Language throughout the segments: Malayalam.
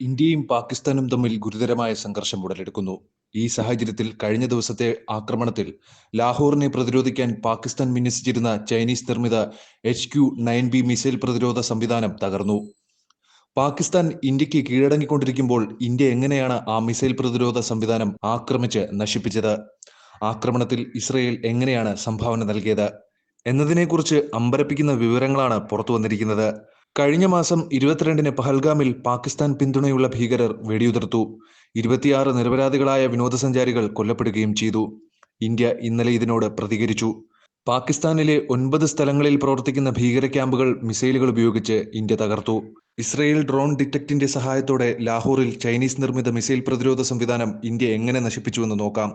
ഇന്ത്യയും പാകിസ്ഥാനും തമ്മിൽ ഗുരുതരമായ സംഘർഷം ഉടലെടുക്കുന്നു. ഈ സാഹചര്യത്തിൽ കഴിഞ്ഞ ദിവസത്തെ ആക്രമണത്തിൽ ലാഹോറിനെ പ്രതിരോധിക്കാൻ പാകിസ്ഥാൻ വിന്യസിച്ചിരുന്ന ചൈനീസ് നിർമ്മിത H Q nine B missile പ്രതിരോധ സംവിധാനം തകർന്നു. പാകിസ്ഥാൻ ഇന്ത്യയ്ക്ക് കീഴടങ്ങിക്കൊണ്ടിരിക്കുമ്പോൾ ഇന്ത്യ എങ്ങനെയാണ് ആ മിസൈൽ പ്രതിരോധ സംവിധാനം ആക്രമിച്ച് നശിപ്പിച്ചത്? ആക്രമണത്തിൽ ഇസ്രയേൽ എങ്ങനെയാണ് സംഭാവന നൽകിയത്? എന്നതിനെക്കുറിച്ച് അമ്പരപ്പിക്കുന്ന വിവരങ്ങളാണ് പുറത്തു വന്നിരിക്കുന്നത് കഴിഞ്ഞ മാസം ഇരുപത്തിരണ്ടിന് പഹൽഗാമിൽ പാകിസ്ഥാൻ പിന്തുണയുള്ള ഭീകരർ വെടിയുതിർത്തു. ഇരുപത്തിയാറ് നിരപരാധികളായ വിനോദസഞ്ചാരികൾ കൊല്ലപ്പെടുകയും ചെയ്തു. ഇന്ത്യ ഇന്നലെ ഇതിനോട് പ്രതികരിച്ചു. പാകിസ്ഥാനിലെ ഒൻപത് സ്ഥലങ്ങളിൽ പ്രവർത്തിക്കുന്ന ഭീകര ക്യാമ്പുകൾ മിസൈലുകൾ ഉപയോഗിച്ച് ഇന്ത്യ തകർത്തു. ഇസ്രയേൽ ഡ്രോൺ ഡിറ്റക്റ്റിന്റെ സഹായത്തോടെ ലാഹോറിൽ ചൈനീസ് നിർമ്മിത മിസൈൽ പ്രതിരോധ സംവിധാനം ഇന്ത്യ എങ്ങനെ നശിപ്പിച്ചുവെന്ന് നോക്കാം.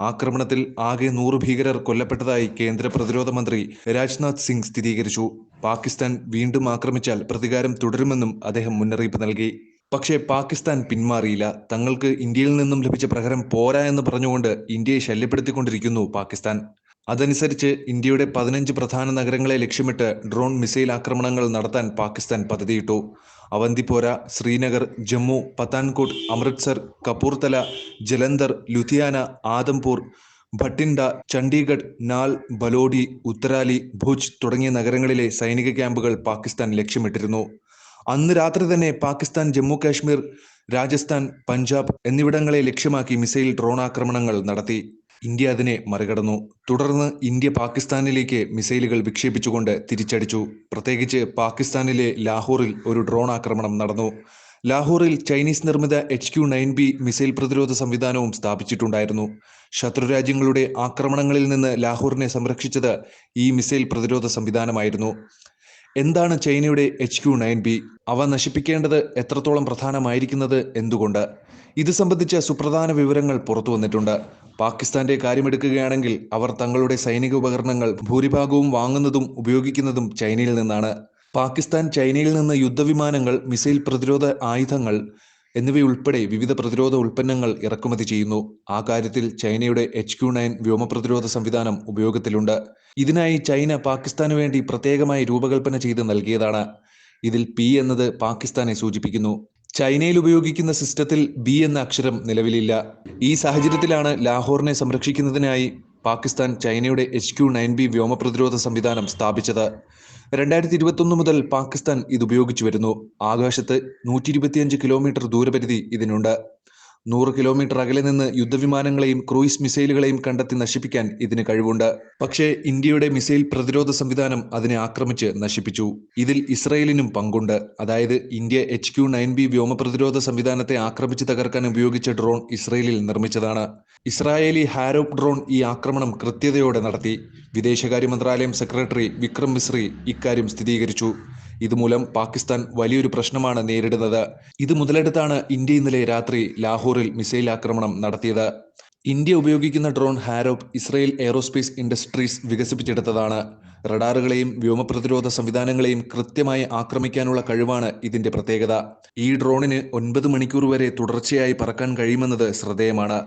ആക്രമണത്തിൽ ആകെ നൂറ് ഭീകരർ കൊല്ലപ്പെട്ടതായി കേന്ദ്ര പ്രതിരോധ മന്ത്രി രാജ്നാഥ് സിംഗ് സ്ഥിരീകരിച്ചു. പാകിസ്ഥാൻ വീണ്ടും ആക്രമിച്ചാൽ പ്രതികാരം തുടരുമെന്നും അദ്ദേഹം മുന്നറിയിപ്പ് നൽകി. പക്ഷേ പാകിസ്ഥാൻ പിന്മാറിയില്ല. തങ്ങൾക്ക് ഇന്ത്യയിൽ നിന്നും ലഭിച്ച പ്രഹരം പോരാ എന്ന് പറഞ്ഞുകൊണ്ട് ഇന്ത്യയെ ശല്യപ്പെടുത്തിക്കൊണ്ടിരിക്കുന്നു പാകിസ്ഥാൻ. അതനുസരിച്ച് ഇന്ത്യയുടെ പതിനഞ്ച് പ്രധാന നഗരങ്ങളെ ലക്ഷ്യമിട്ട് ഡ്രോൺ മിസൈൽ ആക്രമണങ്ങൾ നടത്താൻ പാകിസ്ഥാൻ പദ്ധതിയിട്ടു. അവന്തിപ്പോര ശ്രീനഗർ ജമ്മു പത്താൻകോട്ട് അമൃത്സർ കപൂർത്തല ജലന്ധർ ലുധിയാന ആദംപൂർ ഭട്ടിൻഡ ചണ്ഡീഗഡ് നാൽ ബലോഡി ഉത്തരാലി ഭുജ് തുടങ്ങിയ നഗരങ്ങളിലെ സൈനിക ക്യാമ്പുകൾ പാകിസ്ഥാൻ ലക്ഷ്യമിട്ടിരുന്നു. അന്ന് രാത്രി തന്നെ പാകിസ്ഥാൻ ജമ്മു കാശ്മീർ രാജസ്ഥാൻ പഞ്ചാബ് എന്നിവിടങ്ങളെ ലക്ഷ്യമാക്കി മിസൈൽ ഡ്രോൺ ആക്രമണങ്ങൾ നടത്തി. ഇന്ത്യ അതിനെ മറികടന്നു. തുടർന്ന് ഇന്ത്യ പാകിസ്ഥാനിലേക്ക് മിസൈലുകൾ വിക്ഷേപിച്ചുകൊണ്ട് തിരിച്ചടിച്ചു. പ്രത്യേകിച്ച് പാകിസ്ഥാനിലെ ലാഹോറിൽ ഒരു ഡ്രോൺ ആക്രമണം നടന്നു. ലാഹോറിൽ ചൈനീസ് നിർമ്മിത H Q nine B missile പ്രതിരോധ സംവിധാനവും സ്ഥാപിച്ചിട്ടുണ്ടായിരുന്നു. ശത്രുരാജ്യങ്ങളുടെ ആക്രമണങ്ങളിൽ നിന്ന് ലാഹോറിനെ സംരക്ഷിച്ചത് ഈ മിസൈൽ പ്രതിരോധ സംവിധാനമായിരുന്നു. എന്താണ് ചൈനയുടെ എച്ച് ക്യു നയൻ ബി? അവ നശിപ്പിക്കേണ്ടത് എത്രത്തോളം പ്രധാനമായിരിക്കുന്നത് എന്തുകൊണ്ട്? ഇത് സംബന്ധിച്ച സുപ്രധാന വിവരങ്ങൾ പുറത്തു വന്നിട്ടുണ്ട് പാകിസ്ഥാന്റെ കാര്യമെടുക്കുകയാണെങ്കിൽ അവർ തങ്ങളുടെ സൈനിക ഉപകരണങ്ങൾ ഭൂരിഭാഗവും വാങ്ങുന്നതും ഉപയോഗിക്കുന്നതും ചൈനയിൽ നിന്നാണ്. പാകിസ്ഥാൻ ചൈനയിൽ നിന്ന് യുദ്ധവിമാനങ്ങൾ മിസൈൽ പ്രതിരോധ ആയുധങ്ങൾ എന്നിവയുൾപ്പെടെ വിവിധ പ്രതിരോധ ഉൽപ്പന്നങ്ങൾ ഇറക്കുമതി ചെയ്യുന്നു. ആ കാര്യത്തിൽ ചൈനയുടെ എച്ച് ക്യു നയൻ വ്യോമപ്രതിരോധ സംവിധാനം ഉപയോഗത്തിലുണ്ട്. ഇതിനായി ചൈന പാകിസ്ഥാന് വേണ്ടി പ്രത്യേകമായി രൂപകൽപ്പന ചെയ്ത് നൽകിയതാണ്. ഇതിൽ പി എന്നത് പാകിസ്ഥാനെ സൂചിപ്പിക്കുന്നു. ചൈനയിൽ ഉപയോഗിക്കുന്ന സിസ്റ്റത്തിൽ ബി എന്ന അക്ഷരം നിലവിലില്ല. ഈ സാഹചര്യത്തിലാണ് ലാഹോറിനെ സംരക്ഷിക്കുന്നതിനായി പാകിസ്ഥാൻ ചൈനയുടെ എച്ച് ക്യു നയൻ ബി വ്യോമ പ്രതിരോധ സംവിധാനം സ്ഥാപിച്ചത്. രണ്ടായിരത്തി ഇരുപത്തൊന്ന് മുതൽ പാകിസ്ഥാൻ ഇത് ഉപയോഗിച്ചു വരുന്നു. ആകാശത്ത് നൂറ്റി ഇരുപത്തിയഞ്ച് കിലോമീറ്റർ ദൂരപരിധി ഇതിനുണ്ട്. നൂറ് കിലോമീറ്റർ അകലെ നിന്ന് യുദ്ധവിമാനങ്ങളെയും ക്രൂയിസ് മിസൈലുകളെയും കണ്ടെത്തി നശിപ്പിക്കാൻ ഇതിന് കഴിവുണ്ട്. പക്ഷേ ഇന്ത്യയുടെ മിസൈൽ പ്രതിരോധ സംവിധാനം അതിനെ ആക്രമിച്ച് നശിപ്പിച്ചു. ഇതിൽ ഇസ്രയേലിനും പങ്കുണ്ട്. അതായത് India H Q nine B വ്യോമ പ്രതിരോധ സംവിധാനത്തെ ആക്രമിച്ച് തകർക്കാൻ ഉപയോഗിച്ച ഡ്രോൺ ഇസ്രയേലിൽ നിർമ്മിച്ചതാണ്. ഇസ്രായേലി ഹാരോപ് ഡ്രോൺ ഈ ആക്രമണം കൃത്യതയോടെ നടത്തി. വിദേശകാര്യ മന്ത്രാലയം സെക്രട്ടറി വിക്രം മിശ്രി ഇക്കാര്യം സ്ഥിരീകരിച്ചു. ഇതുമൂലം പാകിസ്ഥാൻ വലിയൊരു പ്രശ്നമാണ് നേരിടുന്നത്. ഇത് മുതലെടുത്താണ് ഇന്ത്യ ഇന്നലെ രാത്രി ലാഹോറിൽ മിസൈൽ ആക്രമണം നടത്തിയത്. ഇന്ത്യ ഉപയോഗിക്കുന്ന drone Harop Israel aerospace industries വികസിപ്പിച്ചെടുത്തതാണ്. റഡാറുകളെയും വ്യോമപ്രതിരോധ സംവിധാനങ്ങളെയും കൃത്യമായി ആക്രമിക്കാനുള്ള കഴിവാണ് ഇതിന്റെ പ്രത്യേകത. ഈ ഡ്രോണിന് ഒൻപത് മണിക്കൂർ വരെ തുടർച്ചയായി പറക്കാൻ കഴിയുമെന്നത് ശ്രദ്ധേയമാണ്.